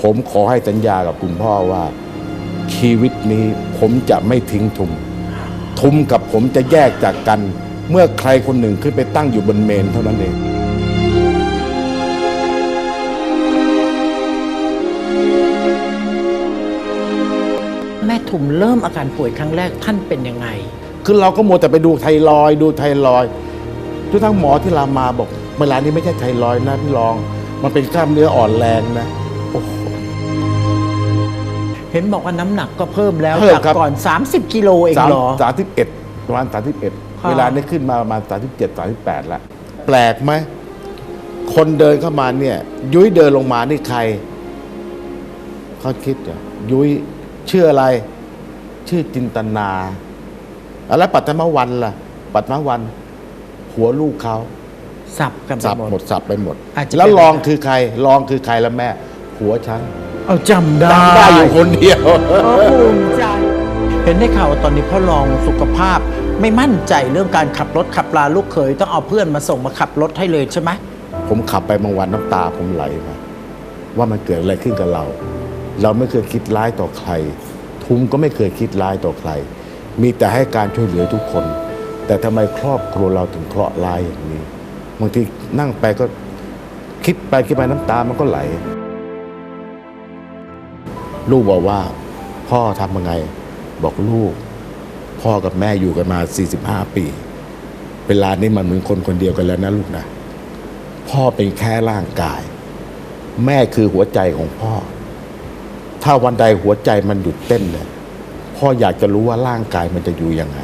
ผมขอให้สัญญากับคุณพ่อว่า ชีวิตนี้ผมจะไม่ทิ้งทุม ทุมกับผมจะแยกจากกัน เมื่อใครคนหนึ่งขึ้นไปตั้งอยู่บนเมนเท่านั้นเองแม่ทุมเริ่มอาการป่วยครั้งแรกท่านเป็นยังไง คือเราก็มัวแต่ไปดูไทรอยด์ดูไทรอยด์ทุกทั้งหมอที่รามาบอกเวลานี้ไม่ใช่ไทรอยด์นะพี่รอง มันเป็นกล้ามเนื้ออ่อนแรงนะ โอ้โห เห็นบอกว่าน้ำหนักก็เพิ่มแล้วเพิ่มจากครับ ก่อน 30 กิโลเองสามเหรอ สามสิบเอ็ดประมาณสามสิบเอ็ดค่ะ เวลานี้ขึ้นมาประมาณสามสิบเจ็ดสามสิบแปดละแปลกไหม คนเดินเข้ามาเนี่ย ยุ้ยเดินลงมานี่ใครเขาคิดอะยุ้ยชื่ออะไร ชื่อจินตนาอะแล้วปัตมวันล่ะ ปัตมวัน หัวลูกเขาสับกันไปสับหมดหมดสับไปหมด อาจจะแล้วเป็นรองไปได้คือใครรองคือใครละแม่ หัวฉัน เอาจำได้จำได้อยู่คนเดียวเออภูมิใจ เห็นได้ข่าวว่าตอนนี้พ่อรองสุขภาพ ไม่มั่นใจเรื่องการขับรถขับลาลูกเขยต้องเอาเพื่อนมาส่งมาขับรถให้เลยใช่ไหมผมขับไปบางวันน้ำตาผมไหลมาว่ามันเกิดอะไรขึ้นกับเรา เราไม่เคยคิดร้ายต่อใคร ทุมก็ไม่เคยคิดร้ายต่อใคร มีแต่ให้การช่วยเหลือทุกคน แต่ทำไมครอบครัวเราถึงเคราะห์ร้ายอย่างนี้บางทีนั่งไปก็คิดไปคิดไปน้ำตามันก็ไหล ลูกบอกว่า พ่อทำยังไง บอกลูก พ่อกับแม่อยู่กันมา 45 ปี เวลานี้มันเหมือนคนคนเดียวกันแล้วนะลูกนะพ่อเป็นแค่ร่างกาย แม่คือหัวใจของพ่อ ถ้าวันใดหัวใจมันหยุดเต้นเลยพ่ออยากจะรู้ว่าร่างกายมันจะอยู่ยังไง